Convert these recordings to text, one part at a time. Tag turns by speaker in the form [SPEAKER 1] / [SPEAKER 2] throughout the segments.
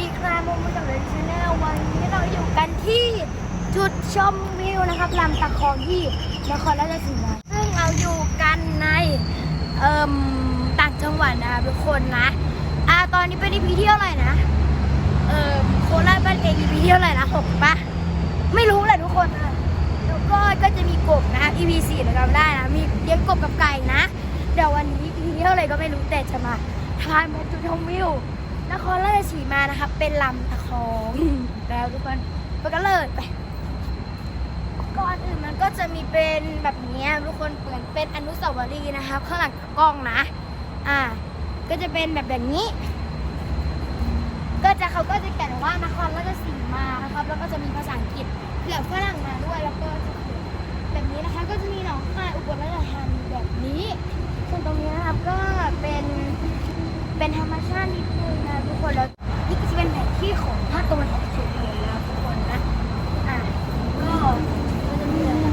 [SPEAKER 1] ดีครับมุมกับเลยชาแนลวันนี้เราอยู่กันที่จุดชมวิวนะครับลำตะคองที่นครราชสีมาซึ่งเราอยู่กันในเอ่มต่างจังหวัดนะครับทุกคนนะอ่าตอนนี้เป็น EP ที่เท่าไหร่นะเอ่มโคราชบ้านเอง EP ที่เท่าไหร่นะหกปะไม่รู้แหละทุกคนนะแล้วก็ก็จะมีกบนะ EP สี่เราจำได้นะมีเลี้ยงกบกับไก่นะเดี๋ยววันนี้ EP ที่เท่าไหร่ก็ไม่รู้แต่จะมาทานมาจุดชมวิว นครราชสีมานะครับ เป็นลำตะคองแล้วทุกคนไปกันเลยไปก่อนอื่นมันก็จะมีเป็นแบบนี้ทุกคนเหมือนเป็นอนุสาวรีย์นะครับข้างหลังกล้องนะ อ่า ก็จะเป็นแบบแบบนี้ ก็จะเขาก็จะเขียนว่านครราชสีมานะครับ แล้วก็จะมีภาษาอังกฤษเผื่อฝรั่งมาด้วยแล้วก็แบบนี้นะคะก็จะมีหนองคายอุบลราชธานีแบบนี้ส่วนตรงนี้นะครับก็เป็นเป็นธรรมชาตินิดนึง นะทุกคนแล้วนี่ก็จะเป็นแผนที่ของภาคตะวันออกเฉียงเหนือแล้วทุกคนนะอะก็ก็จะมีอะไรต่า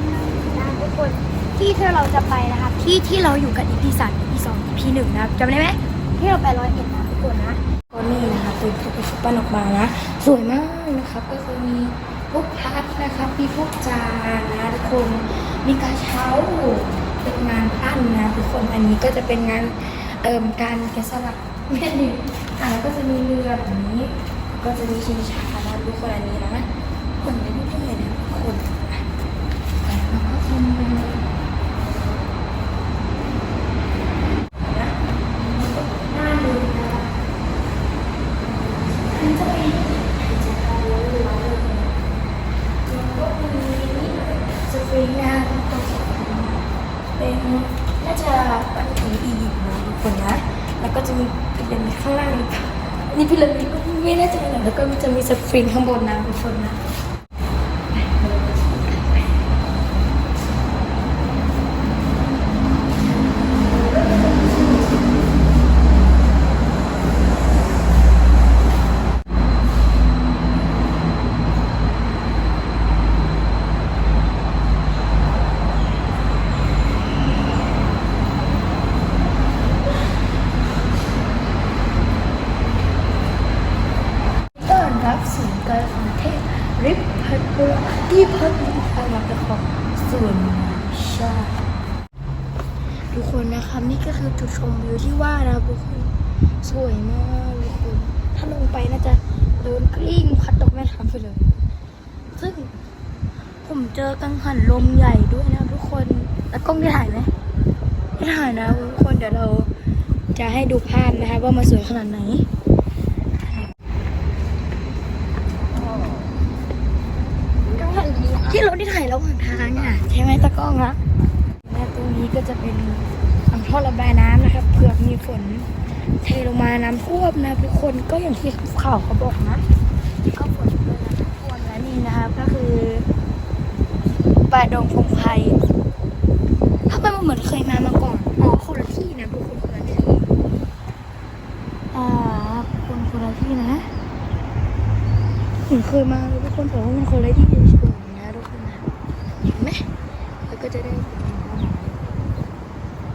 [SPEAKER 1] นะทุกคนที่ที่เราจะไปนะครับ ที่ที่เราอยู่กัน EP สาม EP สอง EP หนึ่งนะครับจำได้ไหมที่เราไปร้อยเอ็ดนะทุกคนนะก็นี่นะคะตื่นขึ้นไปชุบปั้นออกมานะสวยมากนะครับก็จะมีพวกพัดนะครับมีพวกจานนะทุกคนมีกระเช้าเป็นงานปั้นนะทุกคนอันนี้ก็จะเป็นงานเอ่มการแกะสลักแม่ดิ นอ่าแล้วก็จะมีเรือแบบนี้ ก็จะมีชิงช้านะทุกคนอันนี้นะเหมือนไม่ได้เลยนะคนแล้วก็ชมเป็นนะน้าดูนะอันนี้จะเป็นทำเรือเรือก็มีนี่สปริงนะทุกคนเป็นน่าจะปันทีอียิปต์นะทุกคนนี้ ก็จะมีพีระมิดข้างล่างนี่นี่พีระมิดก็ไม่แน่ใจนะแล้วก็จะมีสปริงข้างบนนะทุกคนนะต้อนรับสู่การประเทศ ริปพัตเตอร์ที่พักอาณาจักรของส่วนชาติทุกคนนะครับนี่ก็คือจุดชมวิวที่ว่านะทุกคนสวยมากทุกคนถ้าลงไปน่าจะเดินกลิ้งพัดตกแม่น้ำไปเลย ซึ่งผมเจอกังหันลมใหญ่ด้วยนะทุกคนแล้วกล้องได้ถ่ายไหมไม่ถ่ายนะทุกคนเดี๋ยวเราจะให้ดูภาพนะคะว่ามันสวยขนาดไหน ที่ เราได้ถ่ายระหว่างทางอะใช่ไหมตะกล้องนะและตรงนี้ก็จะเป็นอ่างท่อระบายน้ำนะครับเผื่อมีฝนเทลงมาน้ำท่วมนะทุกคนก็อย่างที่ข่าวเขาบอกนะก็ฝนเลยนะทุกคนและนี่นะครับก็คือป่าดงพงไพรทำไมมันเหมือนเคยมามาก่อนอ๋อคนละที่นะทุกคนคนละที่อ่าคนคนละที่นะเหมือนเคยมาเลยทุกคนแต่ว่ามันคนละที่เฉย ไหมแล้วก็จะได้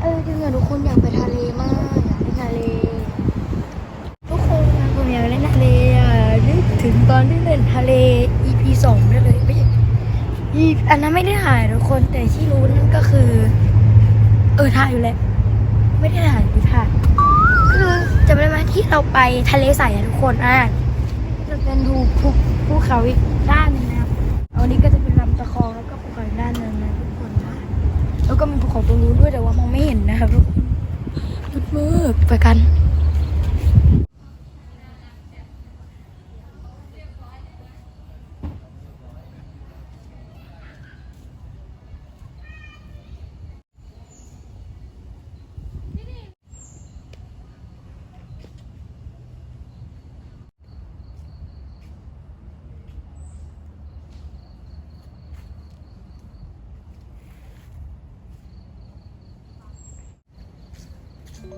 [SPEAKER 1] เออจริงๆทุกคนอยากไปทะเลมากอยากไปทะเล ทุกคนนะผมอยากเล่นทะเลอะนึกถึงตอนที่เล่นทะเล EP สองได้เลยไม่ใช่ EP อันนั้นไม่ได้ถ่ายทุกคนแต่ที่รู้นั่นก็คือ เออถ่ายอยู่แหละไม่ได้ถ่ายหรือถ่ายคือจะเป็นมาที่เราไปทะเลใสอะทุกคนอะจะเป็นดูภูภูเขาอีกด้านนึงนะครับอันนี้ก็จะเป็นลำตะคองแล้ว แล้วก็มีภูเขาตรงนู้นด้วยแต่ว่ามองไม่เห็นนะครับทุกคนมืดมืดไปกัน